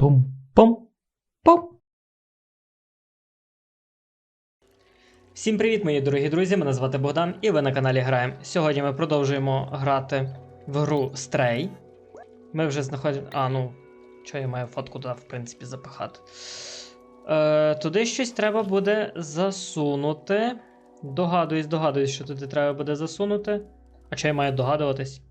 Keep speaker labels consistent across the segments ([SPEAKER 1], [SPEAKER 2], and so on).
[SPEAKER 1] Пум-пум-пум. Всім привіт, мої дорогі друзі! Мене звати Богдан, і ви на каналі Граємо. Сьогодні ми продовжуємо грати в гру Stray. Ми вже знаходимо. А, ну, що я маю фотку туди, в принципі, запихати. Е, туди щось треба буде засунути. Догадуюсь, догадуюсь, що туди треба буде засунути. А що я маю догадуватись?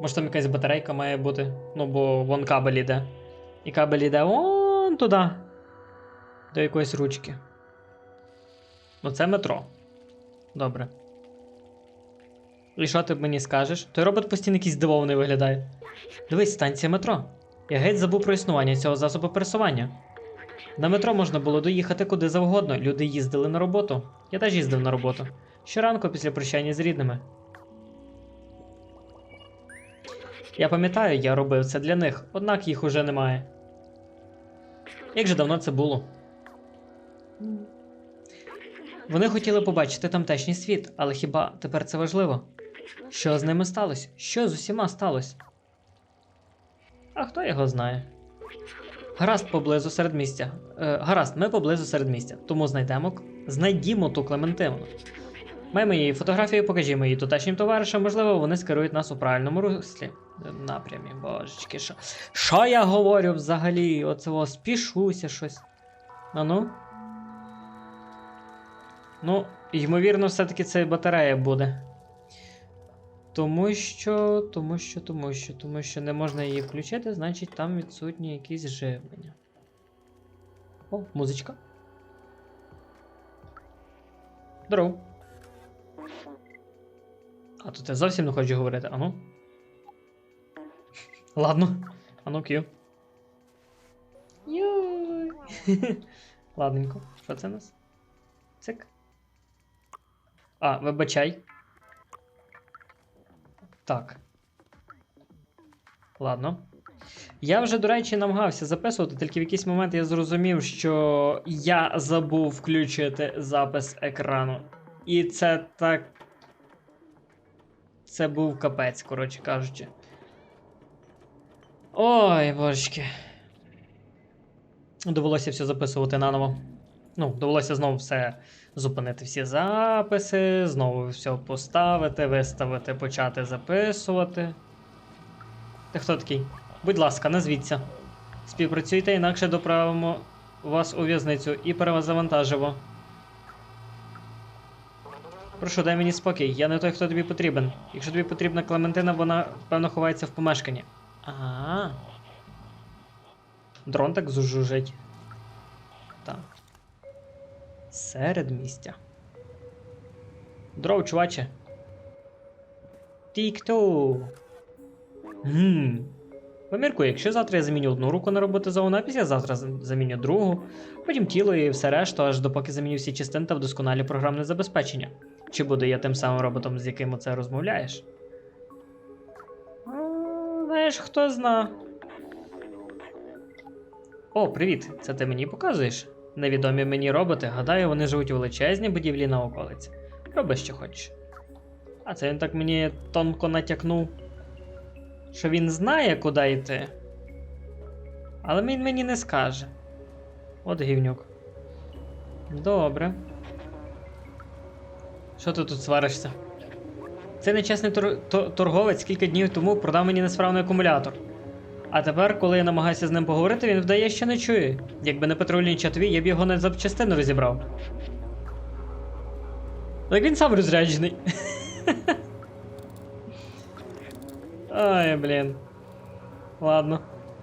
[SPEAKER 1] Може там якась батарейка має бути. Ну, бо вон кабель іде. І кабель іде вон туди. До якоїсь ручки. Ну, це метро. Добре. І що ти мені скажеш? Той робот постійно якийсь здивований виглядає. Дивись, станція метро. Я геть забув про існування цього засобу пересування. На метро можна було доїхати куди завгодно. Люди їздили на роботу. Я теж їздив на роботу. Щоранку після прощання з рідними. Я пам'ятаю, я робив це для них, однак їх уже немає. Як же давно це було? Вони хотіли побачити тамтешній світ, але хіба тепер це важливо? Що з ними сталося? Що з усіма сталося? А хто його знає? Гаразд поблизу середмістя. Е, гаразд, ми поблизу середмістя, тому знайдемо знайдімо ту Клементину. Маємо її фотографію, покажімо її тутешнім товаришам, можливо, вони скерують нас у правильному руслі. Напрямі, божечки, що. Що я говорю взагалі? Оце спішуся щось. А ну? Ну, ймовірно, все-таки це батарея буде. Тому що, тому що, тому що, тому що не можна її включити, значить там відсутні якісь живлення. О, музичка. Здоров. А тут я зовсім не хочу говорити, ану. Ладно. Ану, к'ю. Йой. Ладненько. Що це у нас? Цик. А, вибачай. Так. Ладно. Я вже, до речі, намагався записувати, тільки в якийсь момент я зрозумів, що я забув включити запис екрану. І це так. Це був капець, коротше кажучи. Ой, божечки. Довелося все записувати наново. Ну, довелося знову все зупинити всі записи, знову все поставити, виставити, почати записувати. Ти хто такий? Будь ласка, назвіться. Співпрацюйте, інакше доправимо вас у в'язницю і перезавантажимо. Прошу, дай мені спокій, я не той, хто тобі потрібен. Якщо тобі потрібна Клементина, вона, певно, ховається в помешканні. Ага. Дрон так зужужить. Так. Середмістя. Дров, чуваче. Тік-ту. Гм. Поміркуй, якщо завтра я заміню одну руку на роботу зону, а післязавтра з- заміню другу, потім тіло і все решту, аж допоки заміню всі частини та вдосконалю програмне забезпечення. Чи буду я тим самим роботом, з яким оце розмовляєш? Знаєш, хто зна. О, привіт! Це ти мені показуєш? Невідомі мені роботи, гадаю, вони живуть у величезній будівлі на околиці. Роби, що хочеш. А це він так мені тонко натякнув, що він знає, куди йти. Але він мені не скаже. От гівнюк. Добре. Що ти тут сваришся? Це нечесний тор- то- торговець кілька днів тому продав мені несправний акумулятор. А тепер, коли я намагаюся з ним поговорити, він вдає, що не чує. Якби не патрульні чатові, я б його на запчастину розібрав. Так він сам розряджений. Ай, блін. Ладно.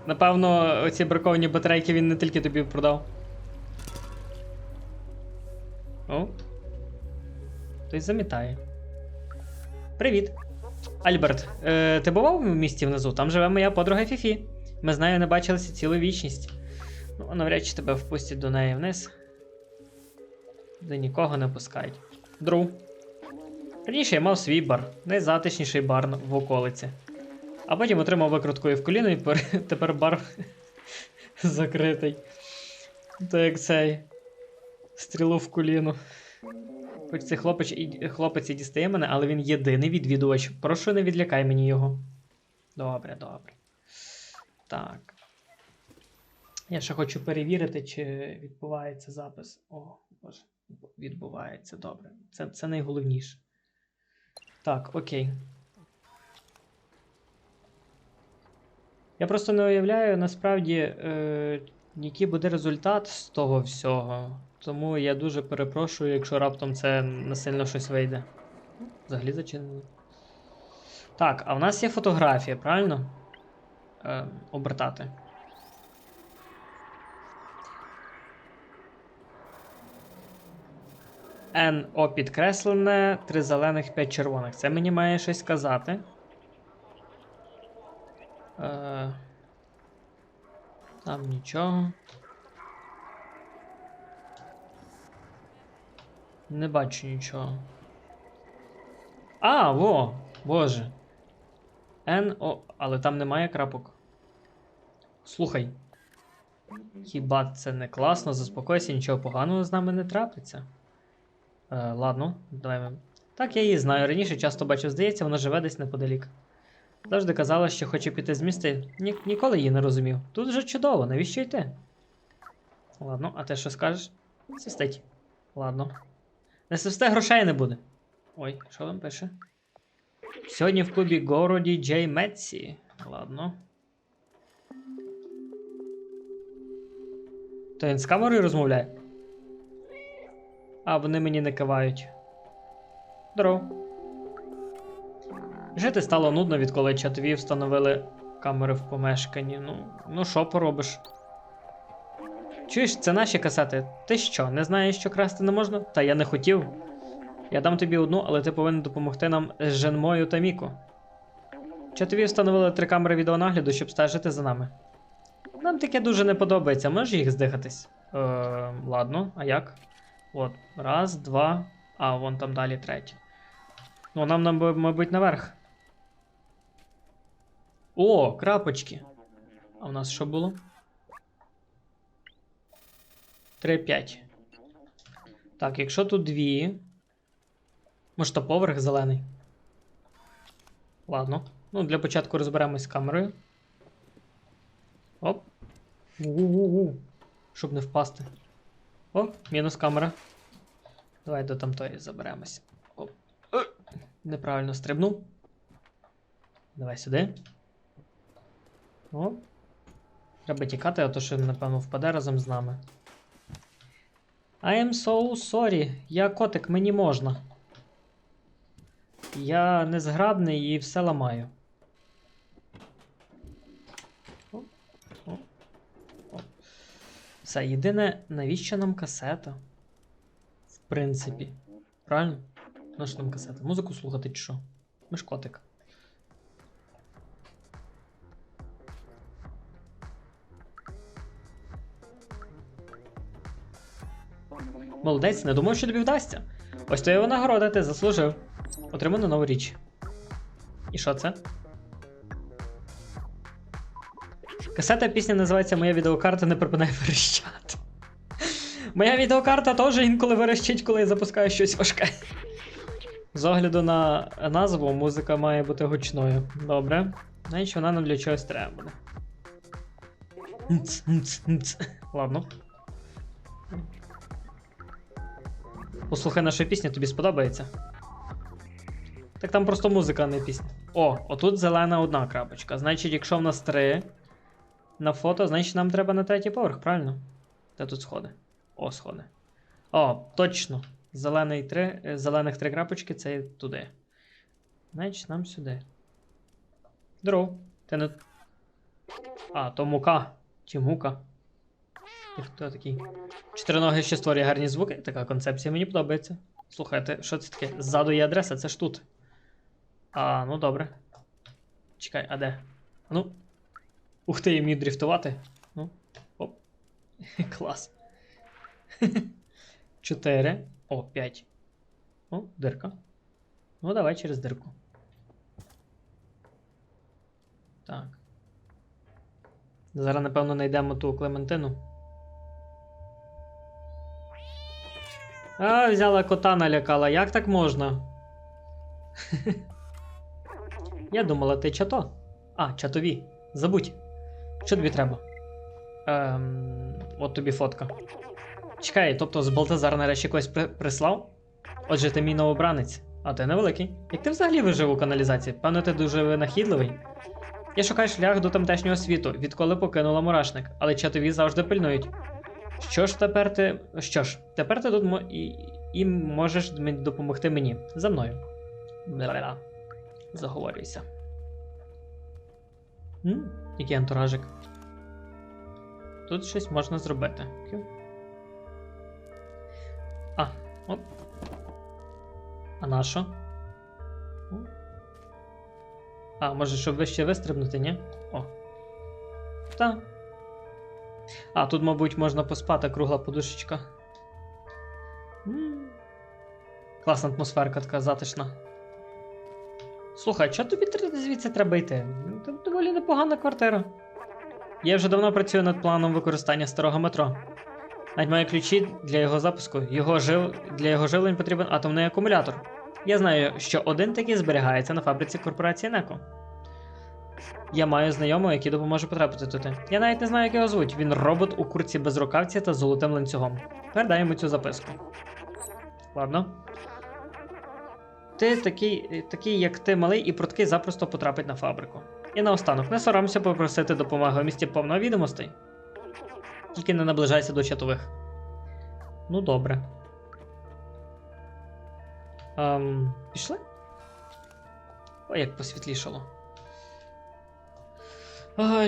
[SPEAKER 1] Напевно, оці браковані батарейки він не тільки тобі продав. О. Хтось замітає. Привіт. Альберт, е, ти бував в місті внизу? Там живе моя подруга Фіфі. Ми з нею не бачилися цілу вічність. Ну, навряд чи тебе впустять до неї вниз. Де нікого не пускають. Дру. Раніше я мав свій бар, найзатишніший бар в околиці. А потім отримав викруткою в коліно і пер- тепер бар закритий. То як цей. Стрілу в коліно. Хоч цей хлопець і, хлопець і дістає мене, але він єдиний відвідувач. Прошу, не відлякай мені його. Добре, добре. Так. Я ще хочу перевірити, чи відбувається запис. О, боже, відбувається, добре. Це, це найголовніше. Так, окей. Я просто не уявляю насправді, е, який буде результат з того всього. Тому я дуже перепрошую, якщо раптом це насильно щось вийде. Взагалі зачинено. Так, а в нас є фотографія, правильно? Е, обертати. НО підкреслене, три зелених, п'ять червоних. Це мені має щось сказати. Е, там нічого. Не бачу нічого. А, во! Боже. НО. Але там немає крапок. Слухай. Хіба це не класно? Заспокойся, нічого поганого з нами не трапиться. Е, ладно, давай. Так, я її знаю. Раніше часто бачив, здається, вона живе десь неподалік. Завжди казала, що хоче піти з міста. Ні, ніколи її не розумів. Тут вже чудово, навіщо йти? Ладно, а ти що скажеш? Свистить. Ладно. Не свисте грошей не буде. Ой, що там пише? Сьогодні в клубі Городі Джей Метсі. Ладно. То він з камерою розмовляє? А вони мені не кивають. Здорово. Жити стало нудно, відколи чатові встановили камери в помешканні. Ну, ну що поробиш? Чуєш, це наші касети. Ти що, не знаєш, що красти не можна? Та я не хотів. Я дам тобі одну, але ти повинен допомогти нам з Женмою та Міко. Чатові встановили три камери відеонагляду, щоб стежити за нами. Нам таке дуже не подобається, можеш їх здихатись? Е, ладно, а як? От, раз, два. А, вон там далі третє. Ну, нам, нам, мабуть, наверх. О, крапочки. А у нас що було? 3-5. Так, якщо тут дві. Може, то поверх зелений. Ладно. Ну, для початку розберемось з камерою. Оп. У-у-у. Щоб не впасти. О, мінус камера. Давай до тамтої заберемось. Оп. Е, Неправильно стрибнув. Давай сюди. О. Треба тікати, а то що, напевно, впаде разом з нами. I am so sorry. Я котик, мені можна. Я незграбний і все ламаю. О. Все, єдине, навіщо нам касета? В принципі. Правильно? На що нам касета? Музику слухати чи що? Ми ж котик. Молодець, не думав, що тобі вдасться. Ось то його нагорода, ти заслужив. Отримано нову річ. І що це? Касета пісня називається Моя відеокарта не припинає верещати. Моя відеокарта теж інколи верещить, коли я запускаю щось важке. З огляду на назву, музика має бути гучною. Добре. Значить, вона нам для чогось треба буде. Ладно. Послухай нашу пісню, тобі сподобається. Так там просто музика, а не пісня. О, отут зелена одна крапочка. Значить, якщо в нас три на фото, значить нам треба на третій поверх, правильно? Де тут сходи? О, сходи. О, точно. Зелений три, е, зелених три крапочки це туди. Значить, нам сюди. Здоров. Ти не. А, то мука. Чи мука. Ти хто такий? Чотириноге ще створює гарні звуки. Така концепція мені подобається. Слухайте, що це таке? Ззаду є адреса, це ж тут. А, ну добре. Чекай, а де? Ну. Ух ти, я вмію дріфтувати. Ну. Оп. Клас. 4. О, 5. О, дирка. Ну, давай через дирку. Так. Зараз, напевно, знайдемо ту Клементину. А, взяла кота налякала. Як так можна? Я думала, ти чато. А, чатові. Забудь. Що тобі треба? Ем, от тобі фотка. Чекай, тобто з Балтазар нарешті когось при- прислав? Отже, ти мій новобранець, а ти невеликий. Як ти взагалі вижив у каналізації? Певно, ти дуже винахідливий. Я шукаю шлях до тамтешнього світу, відколи покинула мурашник, але чатові завжди пильнують. Що ж тепер ти. Що ж, тепер ти тут мо... і... можеш допомогти мені. За мною. Бля-бля. Заговорюйся. М? Який антуражик. Тут щось можна зробити. А, оп. А на що? А, може, щоб вище вистрибнути, ні? О. Та. А, тут, мабуть, можна поспати, кругла подушечка. Класна атмосферка така затишна. Слухай, чого тобі звідси треба йти? Тут доволі непогана квартира. Я вже давно працюю над планом використання старого метро. Навіть маю ключі для його запуску. Його жив... Для його живлень потрібен атомний акумулятор. Я знаю, що один такий зберігається на фабриці корпорації Неко. Я маю знайомого, який допоможе потрапити туди. Я навіть не знаю, як його звуть. Він робот у курці без рукавці та золотим ланцюгом. Передай йому цю записку. Ладно. Ти такий, такий, як ти малий і пруткий, запросто потрапить на фабрику. І наостанок, не соромся попросити допомоги у місті повно відомостей. Тільки не наближайся до чатових. Ну, добре. Ем, пішли? О, як посвітлішало.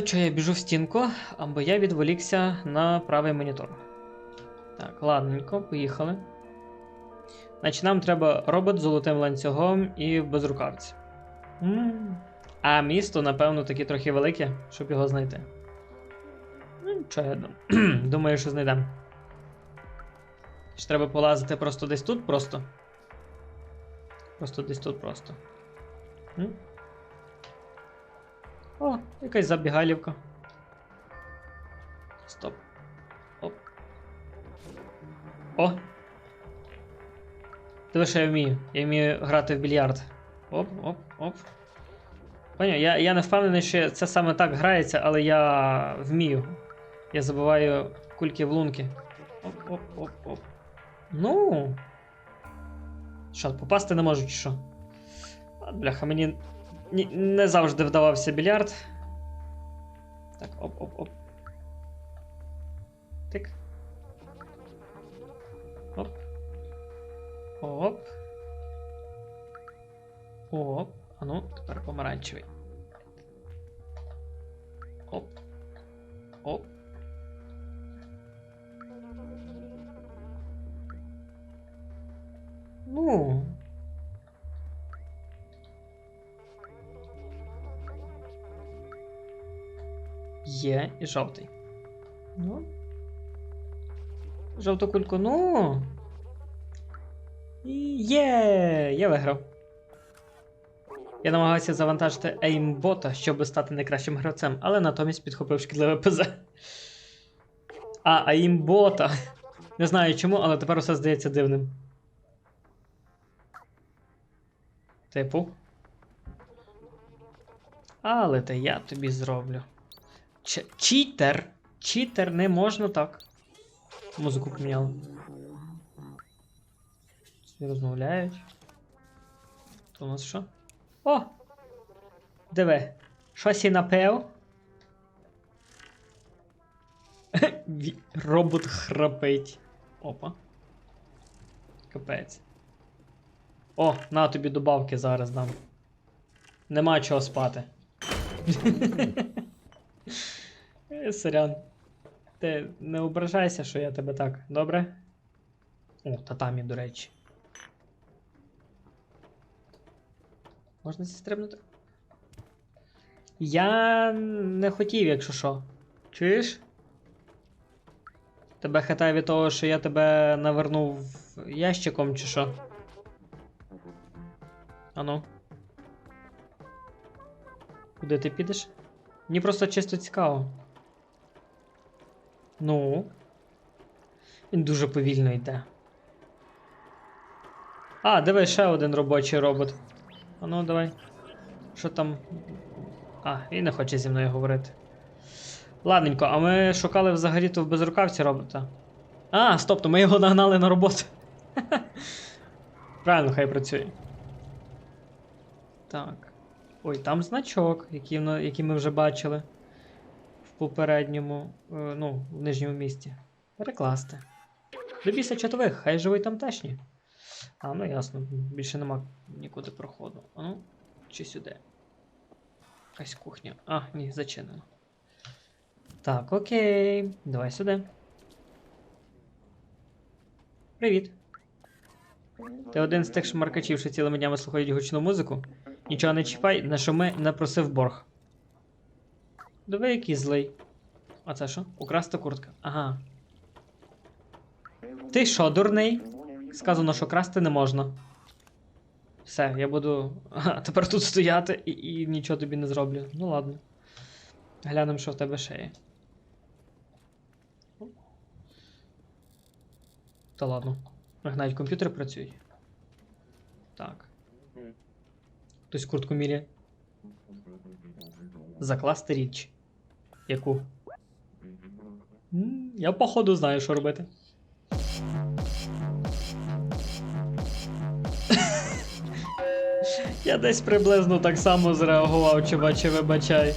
[SPEAKER 1] Що я біжу в стінку, або я відволікся на правий монітор. Так, ладненько, поїхали. Значить, нам треба робот з золотим ланцюгом і в безрукавці. М. А місто, напевно, таки трохи велике, щоб його знайти. Ну, я дум- думаю, що знайдемо. Чи треба полазити просто десь тут просто? Просто десь тут просто. М? О, якась забігалівка. Стоп. Оп. О! Диви, що я вмію. Я вмію грати в більярд. Оп, оп, оп. Поняв, я, я не впевнений, що це саме так грається, але я вмію. Я забиваю кульки в лунки. Оп, оп, оп, оп. Ну. Що, попасти не можу, чи що? Бляха, мені ні- не завжди вдавався більярд. Так, оп, оп, оп. Тик. Оп. Оп. Оп. А ну, тепер помаранчевий. Оп. Оп. Ну. Є і жовтий. Ну. Жовту кульку, ну. Є! Я виграв. Я намагався завантажити еймбота, щоб стати найкращим гравцем, але натомість підхопив шкідливе ПЗ. А, еймбота. Не знаю чому, але тепер усе здається дивним. Типу. Але те я тобі зроблю. Ч- читер! Читер не можна так. Музику поміняли. Розмовляють. То у нас що? О! Диви. Щось і напев. Робот храпить. Опа. Капець. О, на тобі добавки зараз дам. Нема чого спати. Сорян. Ти не ображайся, що я тебе так, добре? О, татамі, до речі. Можна зістрибнути? Я не хотів, якщо що. Чуєш? Тебе хитає від того, що я тебе навернув ящиком, чи що? Ану. Куди ти підеш? Мені просто чисто цікаво. Ну. Він дуже повільно йде. А, диви, ще один робочий робот. А ну, давай. Що там? А, він не хоче зі мною говорити. Ладненько, а ми шукали взагалі-то в безрукавці робота. А, стоп, то ми його нагнали на роботу. Правильно, хай працює. Так. Ой, там значок, який, ми вже бачили попередньому, е, ну, в нижньому місті. Перекласти. До біса чотових, хай живуть тамтешні. А, ну ясно, більше нема нікуди проходу. А ну, чи сюди. Якась кухня. А, ні, зачинено. Так, окей. Давай сюди. Привіт. Ти один з тих шмаркачів, що цілими днями слухають гучну музику? Нічого не чіпай, на що ми не просив борг. Диви, який злий. А це що? Украста куртка. Ага. Ти що, дурний? Сказано, що красти не можна. Все, я буду ага, тепер тут стояти і, і нічого тобі не зроблю. Ну ладно. Глянемо, що в тебе ще є. Та ладно. Навіть комп'ютери працюють. Так. Хтось куртку міряє. Закласти річ. Яку? Я походу знаю, що робити. Я десь приблизно так само зреагував, чуваче, вибачай.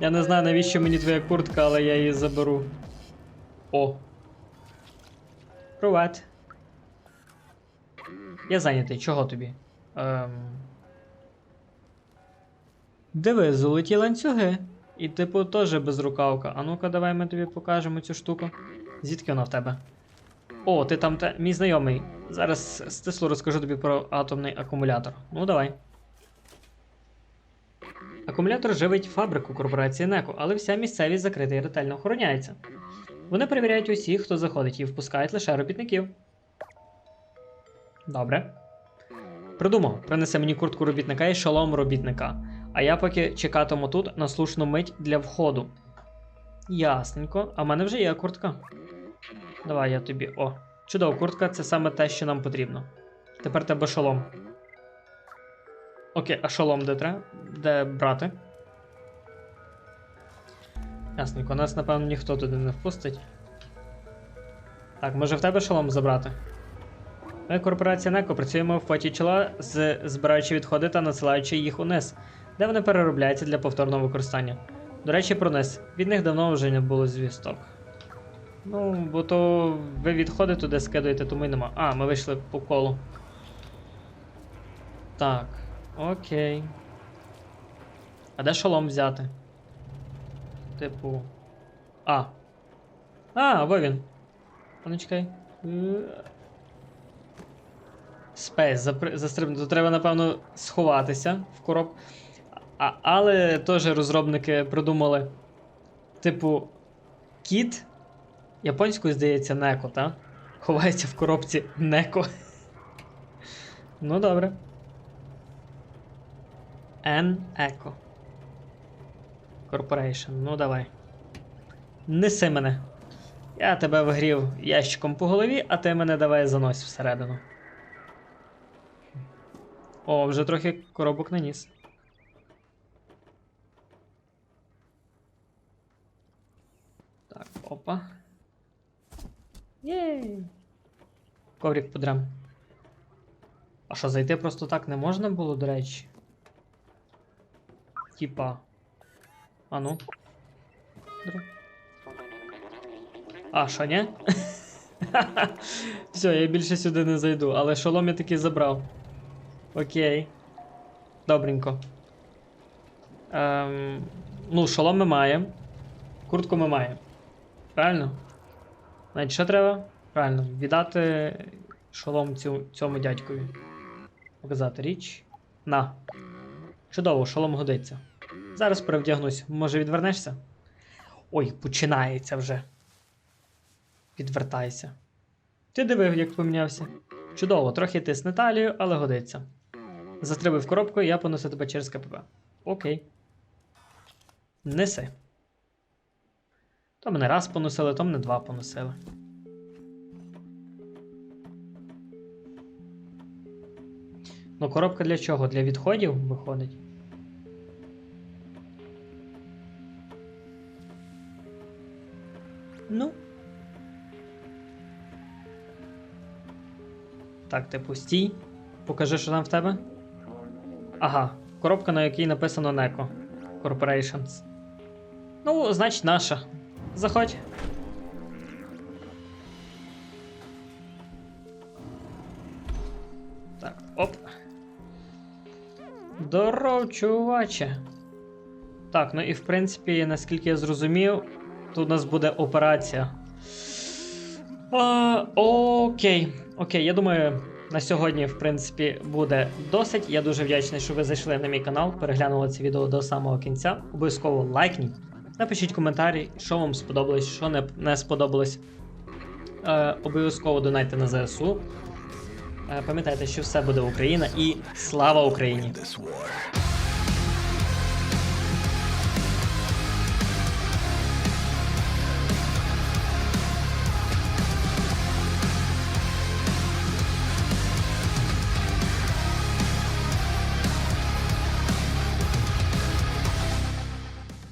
[SPEAKER 1] Я не знаю, навіщо мені твоя куртка, але я її заберу. О. Привет. Я зайнятий, чого тобі? Ем... Диви, золоті ланцюги. І типу теж безрукавка. А ну-ка, давай ми тобі покажемо цю штуку. Звідки вона в тебе? О, ти там те... мій знайомий. Зараз стисло розкажу тобі про атомний акумулятор. Ну давай. Акумулятор живить фабрику корпорації НЕКО, але вся місцевість закрита і ретельно охороняється. Вони перевіряють усіх, хто заходить, і впускають лише робітників. Добре. Придумав, принеси мені куртку робітника і шолом робітника. А я поки чекатиму тут на слушну мить для входу. Ясненько. А в мене вже є куртка. Давай я тобі. О, чудово, куртка це саме те, що нам потрібно. Тепер тебе шолом. Окей, а шолом де треба? Де брати? Ясненько, нас, напевно, ніхто туди не впустить. Так, може в тебе шолом забрати? Ми, корпорація НЕКО, працюємо в поті чола, збираючи відходи та надсилаючи їх униз, де вони переробляються для повторного використання. До речі, про низ. Від них давно вже не було звісток. Ну, бо то ви відходи туди скидуєте, тому й нема. А, ми вийшли по колу. Так, окей. А де шолом взяти? Типу. А. А, во він. А ну чекай. Е, Спейс, застрибнути. Тут треба, напевно, сховатися в короб. А, але теж розробники придумали. Типу, кіт. Японською, здається, неко, та? Ховається в коробці неко. Ну, добре. N Eco. Corporation. Ну давай. Неси мене. Я тебе вигрів ящиком по голові, а ти мене давай занось всередину. О, вже трохи коробок наніс. Так, опа. Єй. Коврик подрам. А що, зайти просто так не можна було, до речі? Типа. А ну. А, що, ні? Все, я більше сюди не зайду, але шолом я таки забрав. Окей. Добренько. Ем, ну, шолом ми маємо. Куртку ми маємо. Правильно? Значить, що треба? Правильно, віддати шолом цю, цьому дядькові. Показати річ. На. Чудово, шолом годиться. Зараз перевдягнусь. Може, відвернешся? Ой, починається вже. Відвертайся. Ти дивив, як помінявся. Чудово, трохи тисне талію, але годиться. Застрибив коробку, я понесу тебе через КПП. Окей. Неси. То мене раз поносили, то мене два поносили. Ну, коробка для чого? Для відходів виходить. Ну. Так, ти пустій. Покажи, що там в тебе. Ага, коробка, на якій написано NECO Corporations. Ну, значить, наша. Заходь. Так, оп. Здоров, чуваче. Так, ну і в принципі, наскільки я зрозумів, тут у нас буде операція. А, окей. Окей, я думаю, на сьогодні, в принципі, буде досить. Я дуже вдячний, що ви зайшли на мій канал, переглянули це відео до самого кінця. Обов'язково лайкніть. Напишіть коментарі, що вам сподобалось, що не, не сподобалось. Е, обов'язково донайте на ЗСУ. Е, пам'ятайте, що все буде Україна і слава Україні!